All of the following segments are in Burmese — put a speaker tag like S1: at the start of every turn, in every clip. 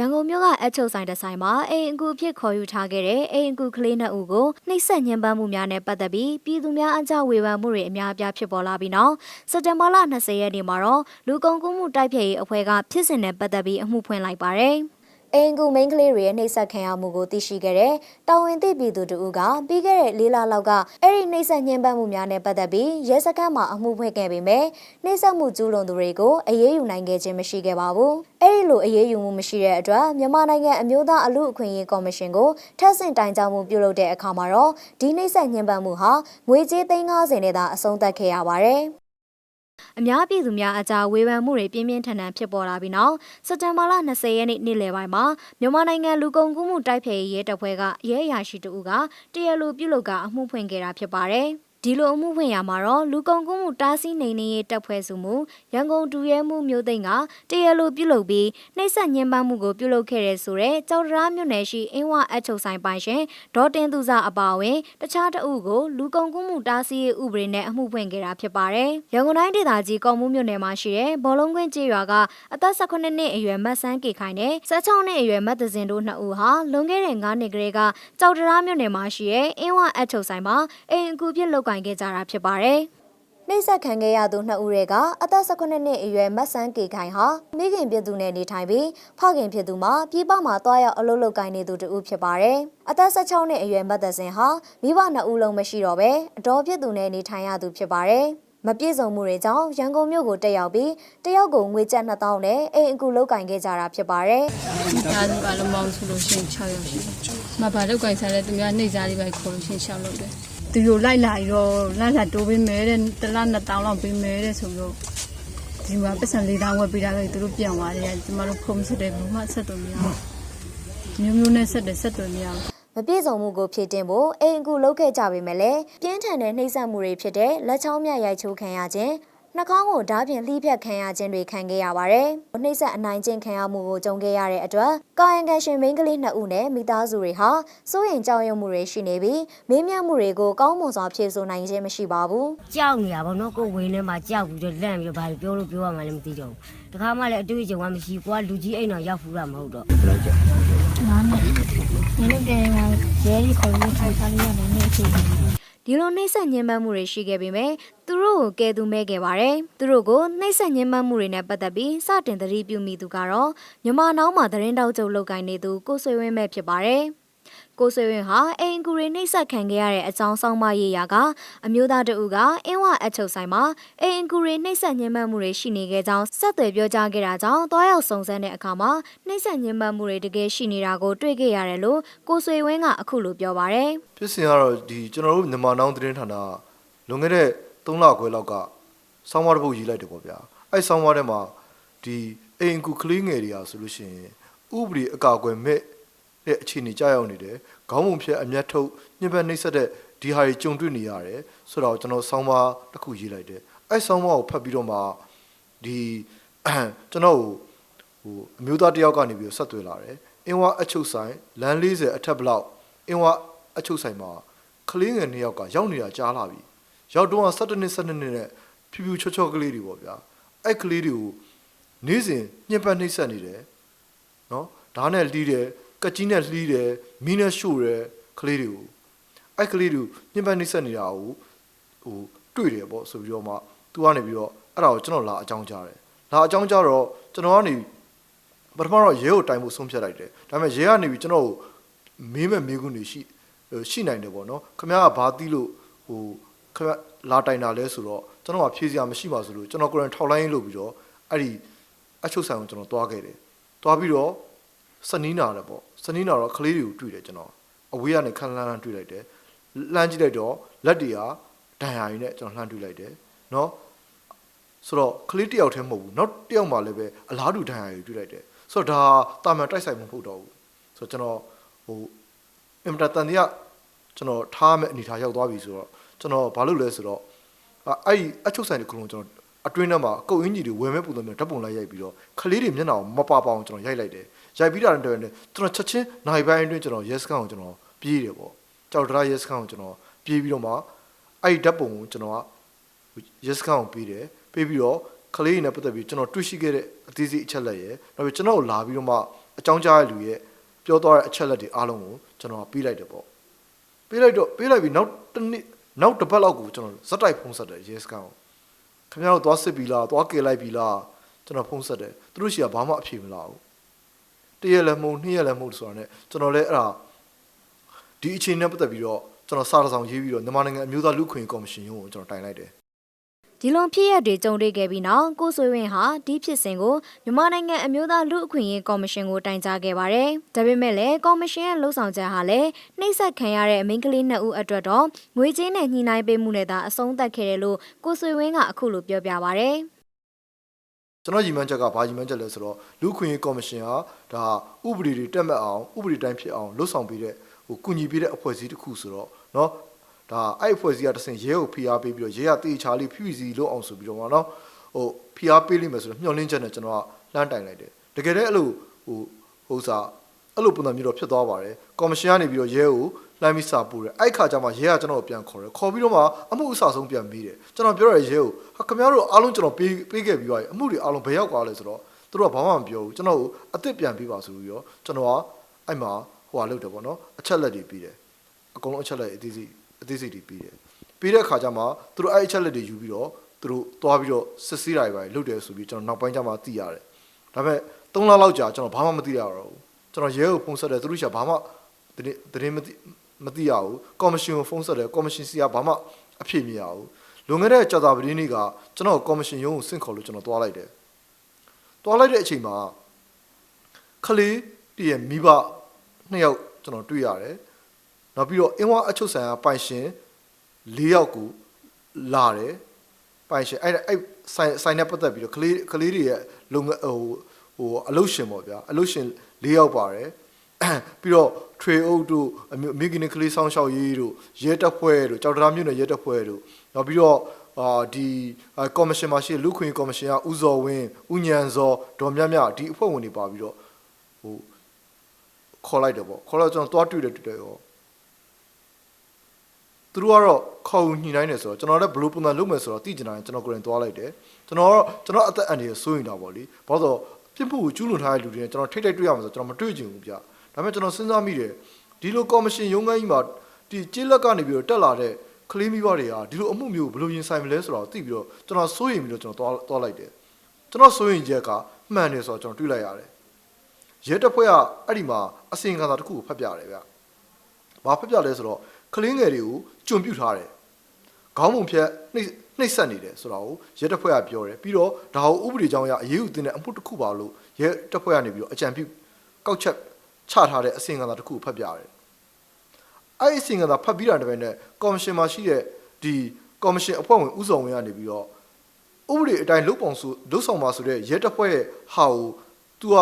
S1: ရန်ကုန်မြို့ကအချုပ်ဆိုင်တစ်ဆိုင်မှာအိမ်အကူအဖြစ်ခေါ်ယူထားခဲ့တဲ့အိမ်အကူကလေးနှစ်ဦးကိုနှိပ်စက်ညှဉ်းပန်းမှုများနဲ့ပတ်သက်ပြီးပြည်သူများအကြဝေဖန်မှုတွေအများအပြားဖြစ်ပေါ်လာပြီးနောက်စက်တင်ဘာလ20ရက်နေ့မှာတော့လူကုန်ကူးမှုတိုက်ဖျက်ရေးအဖွဲ့ကဖြစ်စဉ်နဲ့ပတ်သက်ပြီးအမှုဖွင့်လိုက်ပါတယ်။ အိမ်ကူမိန်းကလေးတွေရဲ့နှိပ်စက်ခံရမှုကိုသိရှိခဲ့တဲ့တာဝန်သိပြည်သူတို့ကပြီးခဲ့တဲ့လေးလလောက်ကအဲ့ဒီနှိပ်စက်ညှဉ်းပန်းမှုများနဲ့ပတ်သက်ပြီးရဲစခန်းမှာအမှုဖွင့်ခဲ့ပေမဲ့နှိပ်စက်မှုကျူးလွန်သူတွေကိုအရေးယူနိုင်ခဲ့ခြင်းမရှိခဲ့ပါဘူး။အဲ့ဒီလိုအရေးယူမှုမရှိတဲ့အတွက်မြန်မာနိုင်ငံအမျိုးသားအလူအခွင့်အရေးကော်မရှင်ကိုထပ်ဆင့်တိုင်ကြားမှုပြုလုပ်တဲ့အခါမှာတော့ဒီနှိပ်စက်ညှဉ်းပန်းမှုဟာငွေကြေး350နဲ့သာအဆုံးသတ်ခဲ့ရပါတယ်။ အများပြည်သူများအကြားဝေဖန်မှုတွေပြင်းပြင်းထန်ထန်ဖြစ်ပေါ်လာပြီးနောက်စက်တင်ဘာလ20ရက်နေ့နေ့လယ်ပိုင်းမှာမြန်မာနိုင်ငံလူကုန်ကူးမှုတိုက်ဖျက်ရေးရဲတပ်ဖွဲ့ကရဲအရာရှိတဦးကတရားလိုပြုလုပ်ကအမှုဖွင့်ခဲ့တာဖြစ်ပါတယ်။ ဒီလိုအမှုဖွင့်ရမှာတော့လူကုန်ကူးမှုတားဆီးနေနေရေးတပ်ဖွဲ့စုမှုရန်ကုန်ဒူရဲမှုမျိုးသိန်းကတရားလိုပြုလုပ်ပြီးနှိပ်စက်ညှဉ်းပန်းမှုကိုပြုလုပ်ခဲ့တဲ့ဆိုတဲ့ကြောက်တရားမြို့နယ်ရှိအင်းဝအချုပ်ဆိုင်ပိုင်ရှင်ဒေါ်တင်သူစာအပါအဝင်တခြားတအုပ်ကိုလူကုန်ကူးမှုတားဆီးရေးဥပဒေနဲ့အမှုဖွင့်ခဲ့တာဖြစ်ပါတယ်။ရန်ကုန်တိုင်းဒေသကြီးကော်မှုမြို့နယ်မှာရှိတဲ့ဘောလုံးကွင်းကျေးရွာကအသက်18နှစ်အရွယ်မတ်ဆန်းကေခိုင်နဲ့16နှစ်အရွယ်မတ်တစင်တို့နှစ်ဦးဟာလွန်ခဲ့တဲ့9နှစ်ကလေးကကြောက်တရားမြို့နယ်မှာရှိတဲ့အင်းဝအချုပ်ဆိုင်မှာအိမ်အကူဖြစ်လုပ်ကင်ခဲ့ကြတာဖြစ်ပါတယ်။နှိမ့်ဆက်ခံခဲ့ရသူနှစ်ဦးတွေကအသက်18နှစ်အရွယ်မတ်ဆန်းကေခိုင်ဟာမိခင်ဖြစ်သူနဲ့နေထိုင်ပြီးဖခင်ဖြစ်သူမှာပြည်ပမှာတွားရောက်အလုပ်လုပ်ကိုင်နေသူတူဖြစ်ပါတယ်။အသက်16နှစ်အရွယ်မတ်သက်စင်ဟာမိဘနှစ်ဦးလုံးမရှိတော့ပဲအတော်ဖြစ်သူနဲ့နေထိုင်ရသူဖြစ်ပါတယ်။မပြည့်စုံမှုတွေကြောင့်ရန်ကုန်မြို့ကိုတက်ရောက်ပြီးတယောက်ကိုငွေကျပ်2000နဲ့အိမ်အကူလောက်ကင်ခဲ့ကြတာဖြစ်ပါတယ်။။
S2: ဒါဆိုကလုံးမောင်းဆိုလို့ရှိရင်6ရောက်ရှိတယ်။မဘာလောက်ကင်စားလဲသူများနှိပ်စားလေးပဲခေါ်လို့ရှိရင်6လောက်တယ်။ သူတို့လိုက်လာပြီးတော့လိုက်လာတိုးပေးမယ်တဲ့တစ်လ2000လောက်ပေးမယ်တဲ့ဆိုတော့ဒီမှာပတ်စံ၄တောင်းဝယ်ပေးတာလေသူတို့ပြန်သွားတယ်။ကျမတို့ဖုန်းဆက်တယ်ဘာမှဆက်တော့မရဘူး။မျိုးမျိုးနဲ့ဆက်တယ်ဆက်တော့မရဘူး။
S1: မပြည့်စုံမှုကိုဖြည့်တင်ဖို့အိမ်အကူလုပ်ခဲ့ကြပေမဲ့လည်းပြင်းထန်တဲ့နှိမ့်ဆက်မှုတွေဖြစ်တဲ့လက်ချောင်းမြရိုက်ချိုးခံရခြင်း နှာခေါင်းကိုဓာတ်ဖြင့်လှိဖြတ်ခံရခြင်းတွေခံခဲ့ရပါတယ်။နှိမ့်ဆက်အနိုင်ကျင့်ခံရမှုကိုကြုံခဲ့ရတဲ့အတွက်ကာယံကံရှင်မိန်းကလေးနှစ်ဦးနဲ့မိသားစုတွေဟာစိုးရိမ်ကြောက်ရွံ့မှုတွေရှိနေပြီးမင်းမြတ်မှုတွေကိုကောင်းမွန်စွာဖြည့်ဆို့နိုင်ခြင်းမရှိပါဘူး။
S3: ကြောက်နေတာဗောနော်ကိုယ်ဝင်းထဲမှာကြောက်ပြီးတော့လန့်ပြီးတော့ဘာပြောလို့ပြောရမှလည်းမသိတော့ဘူးတခါမှလည်းအတွေ့အကြုံကမရှိကိုကလူကြီးအိမ်တော်ရောက်ဖူးတာမဟုတ်တော့
S1: ဒီလိုနှိမ့်ဆက်ညှဉ်းပန်းမှုတွေရှိခဲ့ပေမဲ့သူတို့ကိုကဲသူမဲ့ခဲ့ပါတယ်။သူတို့ကိုနှိမ့်ဆက်ညှဉ်းပန်းမှုတွေနဲ့ပတ်သက်ပြီးစတင်သတိပြုမိသူကတော့မြန်မာနောင်မှာသတင်းတောက်ချုပ်လုပ်ကိုင်နေသူကိုဆွေဝင်းမဲ့ဖြစ်ပါတယ်။ ကိုဆွေဝင်းဟာအိမ်အကူတွေနှိမ့်ဆက်ခံခဲ့ရတဲ့အကြောင်းဆောင်မရေးရာကအမျိုးသားတအုပ်ကအင်းဝအချုပ်ဆိုင်မှာအိမ်အကူတွေနှိမ့်ဆက်ညှဉ်းပန်းမှုတွေရှိနေခဲ့ကြောင်းဆက်သွယ်ပြောကြားခဲ့တာကြောင့်တွားရောက်စုံစမ်းတဲ့အခါမှာနှိမ့်ဆက်ညှဉ်းပန်းမှုတွေတကယ်ရှိနေတာကိုတွေ့ခဲ့ရတယ်လို့ကိုဆွေဝင်းကအခုလိုပြောပါတယ်။
S4: ဖြစ်စဉ်ကတော့ဒီကျွန်တော်တို့မြန်မာနောင်သတင်းဌာနလွန်ခဲ့တဲ့3လခွဲလောက်ကဆောင်းပါးတစ်ပုဒ်ရေးလိုက်တယ်ပေါ့ဗျာအဲ့ဆောင်းပါးထဲမှာဒီအိမ်ကူကလေးငယ်တွေဟာဆိုလို့ရှိရင်ဥပဒေအကာအကွယ်မဲ့ တဲ့အခြေအနေကြာရောက်နေတယ်ခေါင်းပုံဖြတ်အမျက်ထုတ်ညှဉ်းပန်းနှိပ်စက်တဲ့ဒီဟာတွေကြုံတွေ့နေရတယ်ဆိုတော့ကျွန်တော်ဆောင်းပါးတစ်ခုရေးလိုက်တယ်အဲ့ဆောင်းပါးကိုဖတ်ပြီးတော့မှဒီကျွန်တော်ဟိုအမျိုးသားတစ်ယောက်ကနေပြီးတော့ဆက်သွယ်လာတယ်အင်းဝအချုပ်ဆိုင်လမ်း40အထက်ဘလောက်အင်းဝအချုပ်ဆိုင်မှာကလေးငယ်နှစ်ယောက်ကရောက်နေတာကြားလာပြီရောက်တော့17နှစ်17နှစ်နဲ့ဖြူဖြူချောချောကလေးတွေပေါ့ဗျာအဲ့ကလေးတွေကိုနေ့စဉ်ညှဉ်းပန်းနှိပ်စက်နေတယ်နော်ဓာတ်နဲ့လှီးတယ် ကက်ကြီးနဲ့လှီးတယ်မီးနဲ့ရှို့တယ်ကလေးတွေကိုအဲ့ကလေးတွေကိုညှဉ်းပန်းနှိပ်စက်နေတာကိုဟိုတွေ့တယ်ပေါ့ဆိုပြီးတော့မှသူကနေပြီးတော့အဲ့ဒါကိုကျွန်တော်လာအကြောင်းကြားတယ်လာအကြောင်းကြားတော့ကျွန်တော်ကနေပထမတော့ရဲကိုတိုင်ဖို့ဆုံးဖြတ်လိုက်တယ်ဒါပေမဲ့ရဲကနေပြီးကျွန်တော်ကိုမေးမဲ့မေးခွန်းတွေရှိရှိနိုင်တယ်ပေါ့နော်ခမရကဘာသိလို့ဟိုခမလာတိုင်တာလဲဆိုတော့ကျွန်တော်ကဖြေစရာမရှိပါဆိုလို့ကျွန်တော်ကိုယ်တိုင်ထောက်လိုင်းလုပ်ပြီးတော့အဲ့ဒီအချုပ်ဆိုင်ကိုကျွန်တော်တွားခဲ့တယ်တွားပြီးတော့စနီးနာတယ်ပေါ့ စနီးနာတော့ကလေးတွေကိုတွေ့တယ်ကျွန်တော်အဝေးကနေခန်းလန်းလန်းတွေ့လိုက်တယ်လှမ်းကြည့်လိုက်တော့လက်တွေကဒဏ်ရာရည်နဲ့ကျွန်တော်လှမ်းတွေ့လိုက်တယ်နော်ဆိုတော့ကလေးတယောက်တည်းမဟုတ်ဘူးနောက်တယောက်မှလည်းပဲအလားတူဒဏ်ရာရည်တွေ့လိုက်တယ်ဆိုတော့ဒါတာမန်တိုက်ဆိုင်မှုမဟုတ်တော့ဘူးဆိုတော့ကျွန်တော်ဟိုအင်မတန်တန်တရားကျွန်တော်ထားမဲ့အနေထားရောက်သွားပြီဆိုတော့ကျွန်တော်ဘာလုပ်လဲဆိုတော့အဲ့ဒီအချုပ်ဆိုင်တစ်ခုလုံးကျွန်တော်အတွင်းထဲမှာကုတ်အင်းကြီးတွေဝယ်မဲ့ပုံစံမျိုးဓာတ်ပုံလိုက်ရိုက်ပြီးတော့ခလေးတွေမျက်နှာကိုမပါပါအောင်ကျွန်တော်ရိုက်လိုက်တယ် ရိုက်ပြီးတာတည်းနဲ့ကျွန်တော်ချက်ချင်းနိုင်ပိုင်းအတွင်းကျွန်တော် yes ကန်ကိုကျွန်တော်ပြေးတယ်ပေါ့ကြောက်ဒရာ yes ကန်ကိုကျွန်တော်ပြေးပြီးတော့မှအဲ့ဒီဓာတ်ပုံကိုကျွန်တော်က yes ကန်ကိုပေးတယ်ပေးပြီးတော့ခလေးတွေနဲ့ပတ်သက်ပြီးကျွန်တော်တွေ့ရှိခဲ့တဲ့အသေးစိတ်အချက်လက်ရယ်နောက်ပြီးကျွန်တော်ကိုလာပြီးတော့မှအကြောင်းကြားတဲ့လူရဲ့ပြောသွားတဲ့အချက်လက်တွေအားလုံးကိုကျွန်တော်ပေးလိုက်တယ်ပေါ့ပေးလိုက်တော့ပေးလိုက်ပြီးနောက်တစ်နေ့နောက်တစ်ပတ်လောက်ကိုကျွန်တော်ဇက်တိုက်ဖုံးဆက်တယ်ရဲစကန်ကိုခင်ဗျားတို့သွားစစ်ပြီလားသွားကယ်လိုက်ပြီလားကျွန်တော်ဖုံးဆက်တယ်သူတို့ရှိကဘာမှအဖြေမလာဘူး တရက်လည်းမဟုတ်နှစ်ရက်လည်းမဟုတ်ဆိုတာနဲ့ကျွန်တော်လည်းအဲ့ဒါဒီအချိန်နဲ့ပတ်သက်ပြီးတော့ကျွန်တော်စာတစ်စောင်ရေးပြီးတော့မြန်မာနိုင်ငံအမျိုးသားလူ့အခွင့်အရေးကော်မရှင်ရုံးကိုကျွန်တော်တိုင်လိုက်တယ်
S1: ဒီလွန်ဖြစ်ရက်တွေကြုံတွေ့ခဲ့ပြီးနောက်ကိုဆွေဝင်းဟာဒီဖြစ်စဉ်ကိုမြန်မာနိုင်ငံအမျိုးသားလူ့အခွင့်အရေးကော်မရှင်ကိုတိုင်ကြားခဲ့ပါတယ်။ဒါပေမဲ့လည်းကော်မရှင်ရဲ့လှုပ်ဆောင်ချက်ဟာလည်းနှိပ်စက်ခံရတဲ့အမိန်းကလေးနှစ်ဦးအတွက်တော့ငွေကြေးနဲ့ညှိနှိုင်းပေးမှုနဲ့သာအဆုံးသတ်ခဲ့တယ်လို့ကိုဆွေဝင်းကအခုလိုပြောပြပါဗျ။
S4: ကျွန်တော်ညီမချက်ကဘာညီမချက်လဲဆိုတော့လူ့ခွင့်ရေးကော်မရှင်ဟာဒါဥပဒေတွေတက်မှတ်အောင်ဥပဒေတိုင်းဖြစ်အောင်လှုပ်ဆောင်ပေးတဲ့ဟိုကုညီပေးတဲ့အဖွဲ့အစည်းတစ်ခုဆိုတော့เนาะဒါအဲ့အဖွဲ့အစည်းကတဆင့်ရဲကိုဖိအားပေးပြီးတော့ရဲကတေချာလေးဖြူစီလို့အောင်ဆိုပြီးတော့ဗောနော်ဟိုဖိအားပေးလိမ့်မယ်ဆိုတော့မျှော်လင့်ချက်နဲ့ကျွန်တော်ကလှမ်းတိုင်လိုက်တယ်တကယ်တည်းအဲ့လိုဟိုဟိုစားအဲ့လိုပုံစံမျိုးတော့ဖြစ်သွားပါတယ်ကော်မရှင်ကနေပြီးတော့ရဲကို လှမ်းပြီးစာပို့တယ်အဲ့ခါကျမှရဲကကျွန်တော်ကိုပြန်ခေါ်တယ်ခေါ်ပြီးတော့မှအမှုအဆဆုံးပြန်ပြီးတယ်ကျွန်တော်ပြောရရဲကိုဟာခင်ဗျားတို့အားလုံးကျွန်တော်ပေးပေးခဲ့ပြီးပါပြီအမှုတွေအားလုံးဘယ်ရောက်သွားလဲဆိုတော့သူတို့ကဘာမှမပြောဘူးကျွန်တော်ကိုအစ်စ်ပြန်ပေးပါဆိုပြီးတော့ကျွန်တော်ကအဲ့မှာဟိုဟာလုပ်တယ်ပေါ့နော်အချက်လက်တွေပြီးတယ်အကုန်လုံးအချက်လက်အသေးစိတ်အသေးစိတ်တွေပြီးတယ်ပြီးတဲ့ခါကျမှသူတို့အဲ့အချက်လက်တွေယူပြီးတော့သူတို့သွားပြီးတော့စစ်ဆေးတာတွေပါလုပ်တယ်ဆိုပြီးကျွန်တော်နောက်ပိုင်းကျမှသိရတယ်ဒါပေမဲ့3လလောက်ကြာကျွန်တော်ဘာမှမသိရတော့ဘူးကျွန်တော်ရဲကိုဖုန်းဆက်တယ်သူတို့ရှာဘာမှသတင်းသတင်းမသိ မသိရဘူးကော်မရှင်ကိုဖုန်းဆက်တယ်ကော်မရှင်စီကဘာမှအဖြစ်မရဘူးလွန်ခဲ့တဲ့ကြာသာပတိနေ့ကကျွန်တော်ကော်မရှင်ရုံးကိုဆင့်ခေါ်လို့ကျွန်တော်သွားလိုက်တယ်သွားလိုက်တဲ့အချိန်မှာခလေးတည်းရဲ့မိဘနှစ်ယောက်ကျွန်တော်တွေ့ရတယ်နောက်ပြီးတော့အင်းဝအချုပ်ဆိုင်ကပိုင်ရှင်၄ယောက်ကိုလာတယ်ပိုင်ရှင်အဲ့ဒါအဲ့ဆိုင်ဆိုင်နဲ့ပတ်သက်ပြီးတော့ကလေးကလေးတွေရဲ့လုံငဟိုဟိုအလုရှင်ပေါ့ဗျာအလုရှင်၄ယောက်ပါတယ် ပြီးတော့ထွေအုပ်တို့အမျိုးမိခင်ကလေးဆောင်းရှောက်ရေးတို့ရဲတပ်ဖွဲ့တို့ကြောက်တရားမြို့နယ်ရဲတပ်ဖွဲ့တို့နောက်ပြီးတော့အာဒီကော်မရှင်မှာရှိတဲ့လူခွင့်ကော်မရှင်ကဦးဇော်ဝင်းဦးညံဇော်ဒေါ်မြတ်မြဒီအဖွဲ့ဝင်တွေပါပြီးတော့ဟိုခေါ်လိုက်တယ်ပေါ့ခေါ်တော့ကျွန်တော်တွားတွေ့တယ်တွေ့တယ်ရောသူတို့ကတော့ခေါ်ယူညှိနှိုင်းနေဆိုတော့ကျွန်တော်လည်းဘလို့ပုံစံလုပ်မယ်ဆိုတော့သိကျင်တာကျွန်တော်ကိုယ်တိုင်တွားလိုက်တယ်ကျွန်တော်ကတော့ကျွန်တော်အသက်အန္တရာယ်စိုးရင်တာပေါ့လေဘာလို့ဆိုပြစ်မှုကိုကျူးလွန်ထားတဲ့လူတွေနဲ့ကျွန်တော်ထိတ်ထိတ်တွေ့ရမှာဆိုကျွန်တော်မတွေ့ချင်ဘူးဗျ ဒါပေမဲ့ကျွန်တော်စဉ်းစားမိတယ်ဒီလိုကော်မရှင်ရုံးခန်းကြီးမှာဒီကြေးလက်ကနေပြီးတော့တက်လာတဲ့ကလေးမိဘတွေကဒီလိုအမှုမျိုးကိုဘယ်လိုရင်ဆိုင်မလဲဆိုတော့သိပြီးတော့ကျွန်တော်စိုးရင်ပြီးတော့ကျွန်တော်တွားတွားလိုက်တယ်ကျွန်တော်စိုးရင်ချက်ကမှန်တယ်ဆိုတော့ကျွန်တော်တွေ့လိုက်ရတယ်ရဲတပ်ဖွဲ့ကအဲ့ဒီမှာအစင်ခံစာတစ်ခုကိုဖတ်ပြတယ်ဗျဘာဖတ်ပြလဲဆိုတော့ကလေးငယ်တွေကိုကြုံပြုတ်ထားတယ်ခေါင်းပုံဖြတ်နှိမ့်နှိမ့်ဆက်နေတယ်ဆိုတာကိုရဲတပ်ဖွဲ့ကပြောတယ်ပြီးတော့ဒါကိုဥပဒေကြောင်းအရအရေးယူတင်တဲ့အမှုတစ်ခုပါလို့ရဲတပ်ဖွဲ့ကနေပြီးတော့အကြံပြုကောက်ချက် ချထားတဲ့အစင်ခံစာတစ်ခုကိုဖတ်ပြတယ်အဲ့ဒီအစင်ခံစာဖတ်ပြီးတာတပည့်နဲ့ကော်မရှင်မှာရှိတဲ့ဒီကော်မရှင်အဖွဲ့ဝင်ဦးဆောင်ဝင်ကနေပြီးတော့ဥပဒေအတိုင်းလုတ်ပုံစုလုတ်ဆောင်ပါဆိုတဲ့ရဲတပ်ဖွဲ့ရဲ့ဟာကို तू က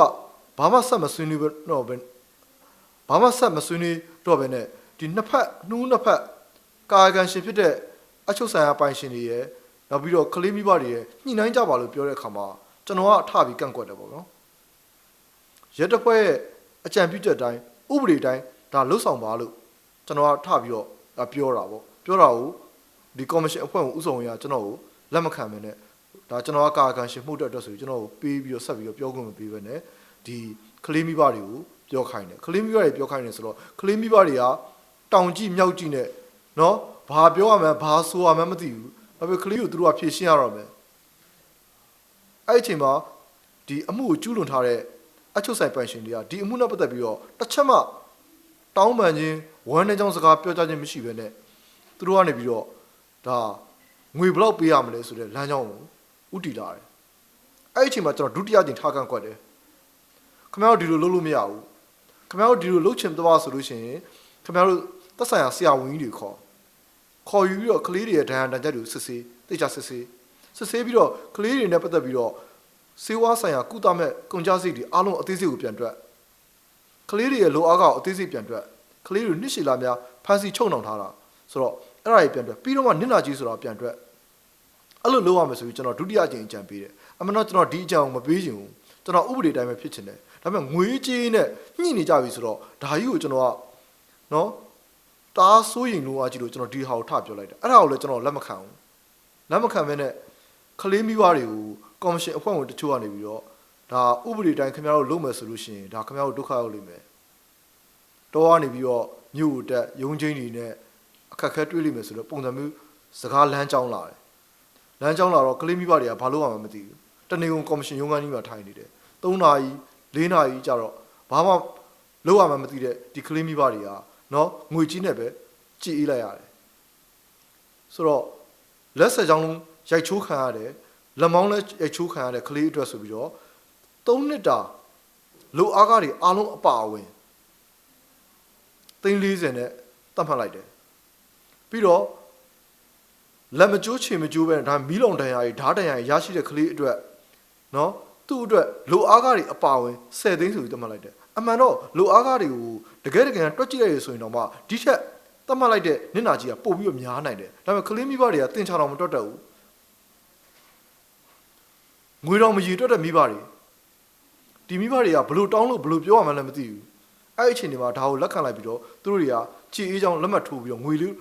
S4: ဘာမှဆက်မဆွေးနွေးတော့ဘဲဘာမှဆက်မဆွေးနွေးတော့ဘဲနဲ့ဒီနှစ်ဖက်နှူးနှစ်ဖက်ကာယကံရှင်ဖြစ်တဲ့အချုပ်ဆိုင်ရာပိုင်ရှင်တွေရဲ့နောက်ပြီးတော့ကလေးမိဘတွေရဲ့ညှိနှိုင်းကြပါလို့ပြောတဲ့အခါမှာကျွန်တော်ကထပြီးကန့်ကွက်တယ်ပေါ့နော်ရဲတပ်ဖွဲ့ရဲ့ အကြံပြုချက်တိုင်းဥပဒေတိုင်းဒါလှုပ်ဆောင်ပါလို့ကျွန်တော်ကထပြီးတော့ဒါပြောတာပေါ့ပြောတာကိုဒီကော်မရှင်အဖွဲ့ဝင်ဥဆောင်ရကျွန်တော်ကိုလက်မခံမနဲ့ဒါကျွန်တော်ကကာယကံရှင်မှုတဲ့အတွက်ဆိုပြီးကျွန်တော်ကိုပေးပြီးတော့ဆက်ပြီးတော့ပြောခွင့်မပေးဘဲနဲ့ဒီကလေးမိဘတွေကိုပြောခိုင်းတယ်ကလေးမိဘတွေပြောခိုင်းတယ်ဆိုတော့ကလေးမိဘတွေကတောင်ကြည့်မြောက်ကြည့်နဲ့နော်ဘာပြောရမလဲဘာဆိုရမလဲမသိဘူးဒါပေမဲ့ကလေးကိုသူတို့ကဖြေရှင်းရတော့မယ်အဲ့ဒီအချိန်မှာဒီအမှုကိုကျူးလွန်ထားတဲ့ အချုပ်ဆိုင်ပိုင်ရှင်တွေကဒီအမှုနဲ့ပတ်သက်ပြီးတော့တစ်ချက်မှတောင်းပန်ခြင်းဝမ်းနဲ့ကြောင်းစကားပြောကြခြင်းမရှိဘဲနဲ့သူတို့ကနေပြီးတော့ဒါငွေဘယ်လောက်ပေးရမလဲဆိုတဲ့လမ်းကြောင်းကိုဥတီလာတယ်အဲ့ဒီအချိန်မှာကျွန်တော်ဒုတိယကြိမ်ထားကန့်ကွက်တယ်ခင်ဗျားတို့ဒီလိုလုပ်လို့မရဘူးခင်ဗျားတို့ဒီလိုလုပ်ချင်သွားဆိုလို့ရှိရင်ခင်ဗျားတို့သက်ဆိုင်ရာဆရာဝန်ကြီးတွေခေါ်ခေါ်ယူပြီးတော့ကလေးတွေရဲ့ဒဏ်ရာဒဏ်ချက်တွေကိုစစ်ဆေးသိချစစ်ဆေးစစ်ဆေးပြီးတော့ကလေးတွေနဲ့ပတ်သက်ပြီးတော့ စေဝါဆိုင်ရာကုသမဲ့ကုန်ကြစိတ်တွေအားလုံးအသေးစိတ်ကိုပြန်တွက်ကလေးတွေရဲ့လိုအားကအသေးစိတ်ပြန်တွက်ကလေးတွေနှစ်ရှည်လာများဖန်စီချုံနှောင်ထားတာဆိုတော့အဲ့ဒါကြီးပြန်တွက်ပြီးတော့မှနင့်နာကြီးဆိုတာပြန်တွက်အဲ့လိုလုပ်ရမယ်ဆိုပြီးကျွန်တော်ဒုတိယအကြိမ်အကြံပေးတယ်အမှန်တော့ကျွန်တော်ဒီအကြံကိုမပေးချင်ဘူးကျွန်တော်ဥပဒေတိုင်းပဲဖြစ်ချင်တယ်ဒါပေမဲ့ငွေကြေးနဲ့ညှိနေကြပြီဆိုတော့ဒါကြီးကိုကျွန်တော်ကနော်တားစိုးရင်လို့အကြည့်လို့ကျွန်တော်ဒီဟာကိုထပြောလိုက်တယ်အဲ့ဒါကိုလည်းကျွန်တော်လက်မခံဘူးလက်မခံမဲနဲ့ကလေးမိဘတွေကို ကော်မရှင်အဖွဲ့ဝင်တချို့ကနေပြီးတော့ဒါဥပဒေတိုင်းခင်ဗျားတို့လုပ်မယ်ဆိုလို့ရှိရင်ဒါခင်ဗျားတို့ဒုက္ခရောက်လိမ့်မယ်တော့ကနေပြီးတော့မြို့ကိုတက်ရုံးချင်းတွေနဲ့အခက်အခဲတွေးလိမ့်မယ်ဆိုတော့ပုံစံမျိုးစကားလမ်းကြောင်းလာတယ်လမ်းကြောင်းလာတော့ကလေးမိဘတွေကဘာလို့မှမသိဘူးတနေကုန်ကော်မရှင်ရုံးခန်းကြီးမှာထိုင်နေတယ်၃နာရီ၄နာရီကြာတော့ဘာမှလုပ်ရမှမသိတဲ့ဒီကလေးမိဘတွေကနော်ငွေကြီးနဲ့ပဲကြည်အေးလိုက်ရတယ်ဆိုတော့လက်ဆက်ချောင်းလုံးရိုက်ချိုးခံရတယ် လက်မောင်းလည်းရိုက်ချိုးခံရတဲ့ကလေးအတွက်ဆိုပြီးတော့၃နှစ်တာလူအားကားတွေအားလုံးအပါအဝင်သိန်း40နဲ့တတ်မှတ်လိုက်တယ်ပြီးတော့လက်မကျိုးချေမကျိုးပဲဒါမီးလုံတန်ရာကြီးဓာတ်တန်ရာကြီးရရှိတဲ့ကလေးအတွက်နော်သူ့အတွက်လူအားကားတွေအပါအဝင်10သိန်းဆိုပြီးတတ်မှတ်လိုက်တယ်အမှန်တော့လူအားကားတွေကိုတကယ်တကယ်တွက်ကြည့်ရရဆိုရင်တော့မှဒီထက်တတ်မှတ်လိုက်တဲ့နင့်နာကြီးကပို့ပြီးတော့များနိုင်တယ်ဒါပေမဲ့ကလေးမိဘတွေကတင်ချတော်မတွက်တတ်ဘူး ငွေတော်မရည်တွက်တဲ့မိဘတွေဒီမိဘတွေကဘလို့တောင်းလို့ဘလို့ပြောရမှန်းလည်းမသိဘူးအဲ့ဒီအချိန်တွေမှာဒါကိုလက်ခံလိုက်ပြီးတော့သူတို့တွေကချီအေးချောင်းလက်မှတ်ထိုးပြီးတော့ငွေလေး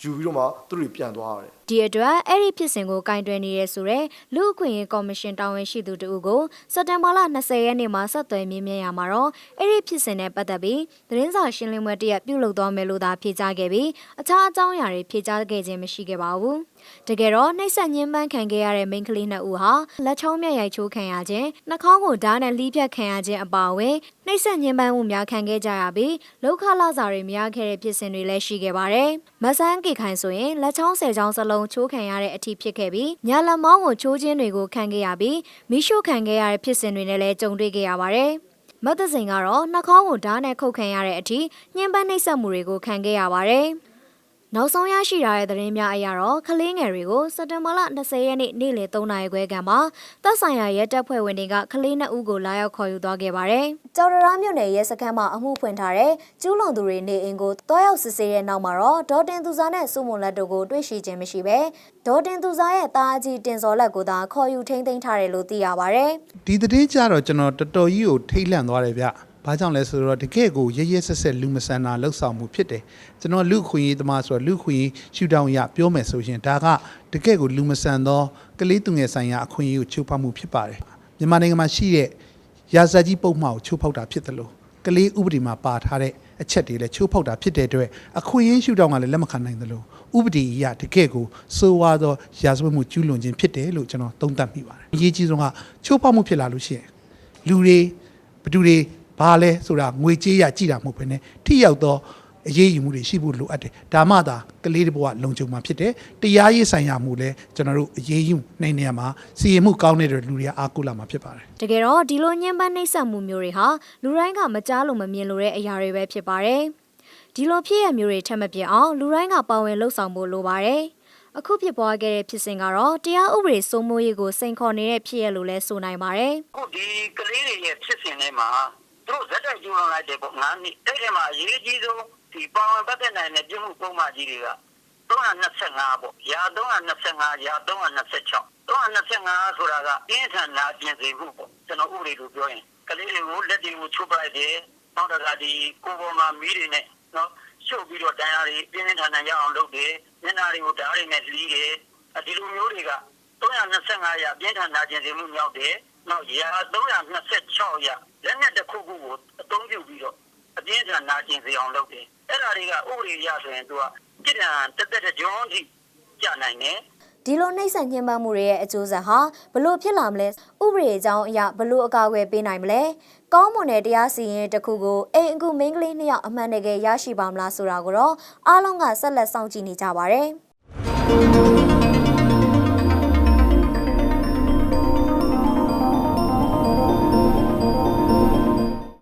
S4: ယူပြီးတော့မှသူတို့တွေပြန်သွားရတယ်
S1: ဒီအတွက်အဲ့ဒီဖြစ်စဉ်ကိုကင်တွယ်နေရဲဆိုတဲ့လူ့အခွင့်အရေးကော်မရှင်တာဝန်ရှိသူတို့ကိုစက်တင်ဘာလ20ရက်နေ့မှာဆက်သွယ်မြင်းမြန်းရမှာတော့အဲ့ဒီဖြစ်စဉ်နဲ့ပတ်သက်ပြီးသတင်းစာရှင်းလင်းပွဲတစ်ရက်ပြုလုပ်သွားမယ်လို့သာဖြေကြားခဲ့ပြီးအခြားအကြောင်းအရာတွေဖြေကြားခဲ့ခြင်းမရှိခဲ့ပါဘူး။တကယ်တော့နှိပ်စက်ညှဉ်းပန်းခံခဲ့ရတဲ့မိန်းကလေးနှစ်ဦးဟာလက်ချောင်းမြတ်ရိုက်ချိုးခံရခြင်းနှာခေါင်းကိုဓာတ်နဲ့လှီးဖြတ်ခံရခြင်းအပါအဝင်နှိပ်စက်ညှဉ်းပန်းမှုများခံခဲ့ကြရပြီးလောက်ခလာစာတွေမရခဲ့တဲ့ဖြစ်စဉ်တွေလည်းရှိခဲ့ပါတယ်။မဆန်းကေခိုင်ဆိုရင်လက်ချောင်းဆယ်ချောင်းစလုံးချိုးခံရတဲ့အထိဖြစ်ခဲ့ပြီးညာလက်မောင်းကိုချိုးခြင်းတွေကိုခံခဲ့ရပြီးမိရှုခံခဲ့ရတဲ့ဖြစ်စဉ်တွေနဲ့လည်းကြုံတွေ့ခဲ့ရပါတယ်။မတ်သစိန်ကတော့နှာခေါင်းကိုဓာတ်နဲ့ခုတ်ခံရတဲ့အထိညှဉ်းပန်းနှိပ်စက်မှုတွေကိုခံခဲ့ရပါတယ်။ နောက်ဆုံးရရှိထားတဲ့သတင်းများအရတော့ကလေးငယ်တွေကိုစက်တင်ဘာလ20ရက်နေ့နေ့လယ်3နာရီခွဲခန့်မှာတပ်ဆိုင်ရာရဲတပ်ဖွဲ့ဝင်တွေကကလေးနှစ်ဦးကိုလာရောက်ခေါ်ယူသွားခဲ့ပါတယ်။ကြော်ရရာမြို့နယ်ရဲစခန်းမှာအမှုဖွင့်ထားတဲ့ကျူးလွန်သူတွေနေအိမ်ကိုတွားရောက်စစ်ဆေးတဲ့နောက်မှာတော့ဒေါ်တင်သူစာနဲ့စုမွန်လက်တို့ကိုတွေ့ရှိခြင်းမရှိဘဲဒေါ်တင်သူစာရဲ့တာအကြီးတင်စော်လက်ကိုသာခေါ်ယူထိန်းသိမ်းထားတယ်လို့သိရပါတယ်။
S5: ဒီသတင်းကြတော့ကျွန်တော်တော်တော်ကြီးကိုထိတ်လန့်သွားတယ်ဗျ။ ဘာကြောင့်လဲဆိုတော့တကယ့်ကိုရရဆက်ဆက်လူမဆန်တာလှုပ်ဆောင်မှုဖြစ်တယ်။ကျွန်တော်လူခွင့်ရေးသမားဆိုတော့လူခွင့်ရေးရှူတောင်းရပြောမယ်ဆိုရင်ဒါကတကယ့်ကိုလူမဆန်သောကလေးသူငယ်ဆိုင်ရာအခွင့်အရေးကိုချိုးဖောက်မှုဖြစ်ပါတယ်။မြန်မာနိုင်ငံမှာရှိတဲ့ရာဇတ်ကြီးပုံမှန်ကိုချိုးဖောက်တာဖြစ်တယ်လို့ကလေးဥပဒေမှာပါထားတဲ့အချက်တွေလည်းချိုးဖောက်တာဖြစ်တဲ့အတွက်အခွင့်အရေးရှူတောင်းကလည်းလက်မခံနိုင်တယ်လို့ဥပဒေအရတကယ့်ကိုစိုးဝါသောရာဇဝတ်မှုကျူးလွန်ခြင်းဖြစ်တယ်လို့ကျွန်တော်သုံးသပ်မိပါတယ်။အရေးကြီးဆုံးကချိုးဖောက်မှုဖြစ်လာလို့ရှိရင်လူတွေဘသူတွေ ဘာလဲဆိုတာငွေကြေးရကြည့်တာမဟုတ်ဘဲနဲ့ထိရောက်သောအရေးယူမှုတွေရှိဖို့လိုအပ်တယ်ဒါမှသာကလေးတစ်ဘဝလုံခြုံမှာဖြစ်တယ်တရားရေးဆိုင်ရာမှုလဲကျွန်တော်တို့အရေးယူနိုင်နေရမှာစီရင်မှုကောင်းတဲ့လူတွေကအားကိုးလာမှာဖြစ်ပါတယ်
S1: တကယ်တော့ဒီလိုညှဉ်းပန်းနှိပ်စက်မှုမျိုးတွေဟာလူတိုင်းကမကြားလို့မမြင်လို့တဲ့အရာတွေပဲဖြစ်ပါတယ်။ဒီလိုဖြစ်ရမျိုးတွေထပ်မပြတ်အောင်လူတိုင်းကပါဝင်လှုပ်ဆောင်ဖို့လိုပါတယ်။အခုဖြစ်ပွားခဲ့တဲ့ဖြစ်စဉ်ကတော့တရားဥပဒေစိုးမိုးရေးကိုစိန်ခေါ်နေတဲ့ဖြစ်ရလို့လဲဆိုနိုင်ပါတယ်။
S6: ဟုတ်ဒီကလေးတွေရဲ့ဖြစ်စဉ်ထဲမှာ သူတို့ဇက်တိုက်ကျူးလွန်လိုက်တယ်ပေါ့ငါးနှစ်အဲ့ဒီမှာအရေးကြီးဆုံးဒီပါဝင်ပတ်သက်နိုင်တဲ့ပြည်မှုပုံမှန်ကြီးတွေက325ပေါ့ရာ325ရာ326 325ဆိုတာကပြင်းထန်လာပြင်စေမှုပေါ့ကျွန်တော်ဥပဒေလိုပြောရင်ကလေးတွေကိုလက်တွေကိုချုပ်ပလိုက်တယ်နောက်တခါဒီကိုယ်ပေါ်မှာမီးတွေနဲ့နော်ရှုပ်ပြီးတော့တန်ရာတွေပြင်းပြင်းထန်ထန်ရအောင်လုပ်တယ်မျက်နှာတွေကိုဓာတ်တွေနဲ့လှီးတယ်ဒီလိုမျိုးတွေက325ရာပြင်းထန်လာပြင်စေမှုမြောက်တယ် နောက်ရာ326ရာလက်နဲ့တစ်ခုခုကိုအသုံးပြုပြီးတော့အပြင်းထန်နာကျင်စေအောင်လုပ်တယ်အဲ့ဒါတွေကဥပဒေရဆိုရင်သူကပြစ်ဒဏ်တက်တက်တဲ့ကြောင်းထိကြနိုင်တယ်
S1: ဒီလိုနှိမ့်ဆက်ညှဉ်းပန်းမှုတွေရဲ့အကျိုးဆက်ဟာဘလို့ဖြစ်လာမလဲဥပဒေအကြောင်းအရဘလို့အကာအကွယ်ပေးနိုင်မလဲကောင်းမွန်တဲ့တရားစီရင်တစ်ခုကိုအိမ်အခုမိန်းကလေးနှစ်ယောက်အမှန်တကယ်ရရှိပါမလားဆိုတာကိုတော့အားလုံးကဆက်လက်စောင့်ကြည့်နေကြပါတယ်